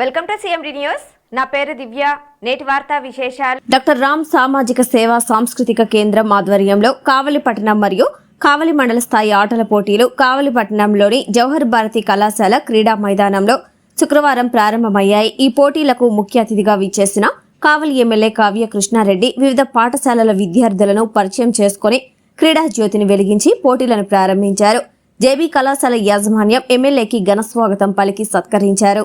Welcome to CMD news. నా పేరు దివ్య. నేటి వార్తా విశేషాలు. డాక్టర్ రామ్ సామాజిక సేవా సాంస్కృతిక కేంద్రం ఆధ్వర్యంలో కావలి పట్టణం మరియు కావలి మండల స్థాయి ఆటల పోటీలు కావలి పట్టణంలోని జవహర్ భారతి కళాశాల క్రీడా మైదానంలో శుక్రవారం ప్రారంభమయ్యాయి. ఈ పోటీలకు ముఖ్య అతిథిగా విచ్చేసిన కావలి ఎమ్మెల్యే కావ్య కృష్ణారెడ్డి వివిధ పాఠశాలల విద్యార్థులను పరిచయం చేసుకుని క్రీడా జ్యోతిని వెలిగించి పోటీలను ప్రారంభించారు. జేబీ కళాశాల యాజమాన్యం ఎమ్మెల్యేకి ఘన స్వాగతం పలికి సత్కరించారు.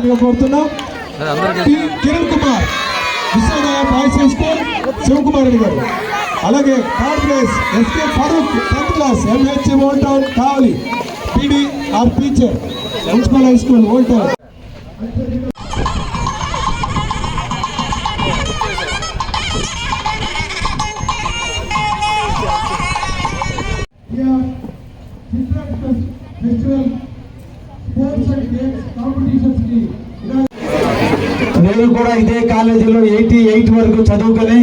జడ్పిహెచ్ కోరుతున్నాం. Kiran Kumar Visakha boys high school Sivakumar Reddy గారు. అలాగే third place SK Farooq tenth class MH old town Kavali. PD R teacher municipal high school old town. Festival sports and games competition की నేను కూడా ఇదే కాలేజీలో eighty eight వరకు చదువుకొని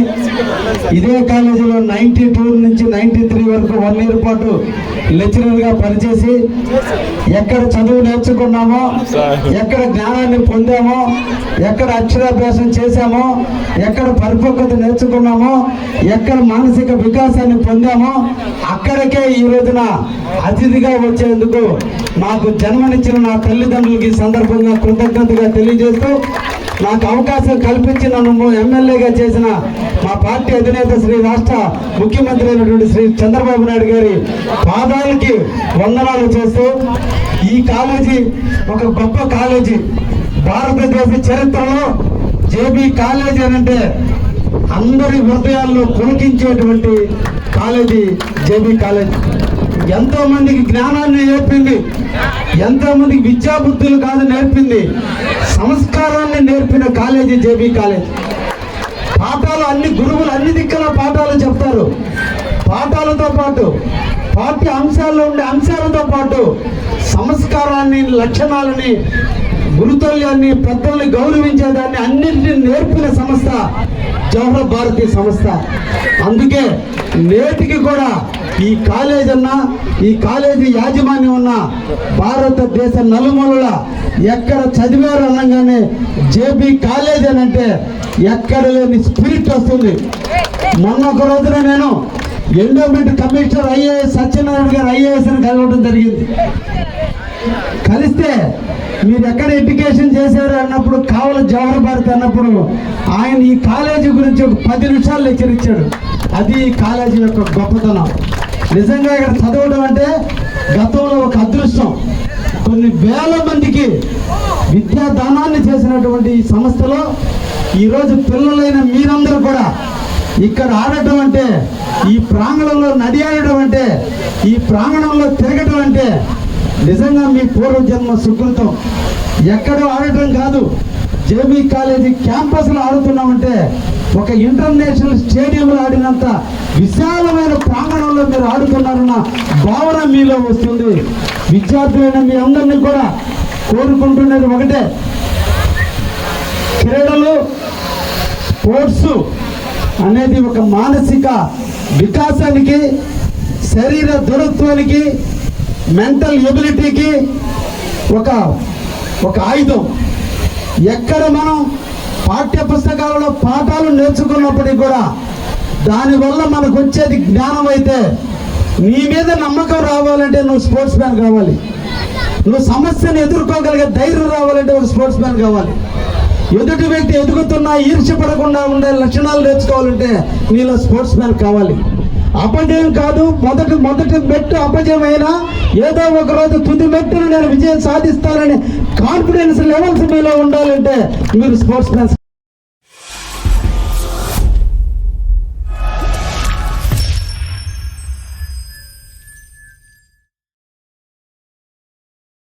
ఇదే కాలేజీలో నైన్టీ టూ నుంచి నైన్టీ త్రీ వరకు వన్ ఇయర్ పాటు లెక్చరర్గా పనిచేసి ఎక్కడ చదువు నేర్చుకున్నామో ఎక్కడ జ్ఞానాన్ని పొందామో ఎక్కడ అక్షరాభ్యాసం చేశామో ఎక్కడ పరిపక్వత నేర్చుకున్నామో ఎక్కడ మానసిక వికాసాన్ని పొందామో అక్కడికే ఈ రోజున అతిథిగా వచ్చేందుకు నాకు జన్మనిచ్చిన నా తల్లిదండ్రులకి సందర్భంగా కృతజ్ఞతగా తెలియజేస్తూ నాకు అవకాశం కల్పించి నన్ను ఎమ్మెల్యేగా చేసిన మా పార్టీ అధినేత శ్రీ రాష్ట్ర ముఖ్యమంత్రి అయినటువంటి శ్రీ చంద్రబాబు నాయుడు గారి పాదాలకి వందనాలు చేస్తూ ఈ కాలేజీ ఒక గొప్ప కాలేజీ. భారతదేశ చరిత్రలో జేబీ కాలేజీ అని అంటే అందరి హృదయాల్లో పులకించేటువంటి కాలేజీ జేబీ కాలేజీ. ఎంతో మందికి జ్ఞానాన్ని నేర్పింది. ఎంతో మందికి విద్యాబుద్ధులు కాదు నేర్పింది. సంస్కారాన్ని నేర్పిన కాలేజీ జేబీ కాలేజ్. పాఠాలు అన్ని గురువులు అన్ని దిక్కుల పాఠాలు చెప్తారు. పాఠాలతో పాటు పాఠ్య అంశాల్లో ఉండే అంశాలతో పాటు సంస్కారాన్ని లక్షణాలని గురుతుల్యాన్ని పెద్దల్ని గౌరవించేదాన్ని అన్నింటినీ నేర్పిన సంస్థ జవహర్ భారతి సంస్థ. అందుకే నేటికి కూడా ఈ కాలేజ్ అన్న ఈ కాలేజీ యాజమాన్యం ఉన్న భారతదేశ నలుమూలల ఎక్కడ చదివారు అనగానే జేబీ కాలేజ్ అని అంటే ఎక్కడ లేని స్పిరిట్ వస్తుంది. మొన్న ఒక రోజున నేను ఎండోమెంట్ కమిషనర్ ఐఏఎస్ సత్యనారాయణ గారు ఐఏఎస్ అని కలవడం జరిగింది. కలిస్తే మీరు ఎక్కడ ఎడ్యుకేషన్ చేశారు అన్నప్పుడు కావల జవహర్ భారత్ అన్నప్పుడు ఆయన ఈ కాలేజీ గురించి ఒక పది నిమిషాలు లెక్చర్ ఇచ్చాడు. అది ఈ కాలేజీ యొక్క గొప్పతనం. నిజంగా ఇక్కడ చదవడం అంటే గతంలో ఒక అదృష్టం. కొన్ని వేల మందికి విద్యాదానాన్ని చేసినటువంటి ఈ సంస్థలో ఈరోజు పిల్లలైన మీరందరూ కూడా ఇక్కడ ఆడటం అంటే ఈ ప్రాంగణంలో నడియాడటం అంటే ఈ ప్రాంగణంలో తిరగటం అంటే నిజంగా మీ పూర్వజన్మ సుకృతం. ఎక్కడో ఆడటం కాదు. జేబీ కాలేజీ క్యాంపస్లో ఆడుతున్నామంటే ఒక ఇంటర్నేషనల్ స్టేడియంలో ఆడినంత విశాలమైన ప్రాంగణంలో మీరు ఆడుతున్నారన్న భావన మీలో వస్తుంది. విద్యార్థులైన మీ అందరినీ కూడా కోరుకుంటున్నది ఒకటే. క్రీడలు స్పోర్ట్స్ అనేది ఒక మానసిక వికాసానికి శరీర దృఢత్వానికి మెంటల్ ఎబిలిటీకి ఒక ఒక ఆయుధం. ఎక్కడ మనం పాఠ్య పుస్తకాలలో పాఠాలు నేర్చుకున్నప్పటికీ కూడా దానివల్ల మనకు వచ్చేది జ్ఞానం అయితే నీ మీద నమ్మకం రావాలంటే నువ్వు స్పోర్ట్స్ మ్యాన్ కావాలి. నువ్వు సమస్యను ఎదుర్కోగలిగే ధైర్యం రావాలంటే ఒక స్పోర్ట్స్ మ్యాన్ కావాలి. ఎదుటి వ్యక్తి ఎదుగుతున్నా ఈర్ష్యపడకుండా ఉండే లక్షణాలు నేర్చుకోవాలంటే నీలో స్పోర్ట్స్ మ్యాన్ కావాలి. అపజయం కాదు మొదటి మొదటి మెట్టు అపజయం అయినా ఏదో ఒక రోజు తుది మెట్టును నేను విజయం సాధిస్తానని కాన్ఫిడెన్స్ లెవెల్స్ మీలో ఉండాలంటే మీరు స్పోర్ట్స్ మ్యాన్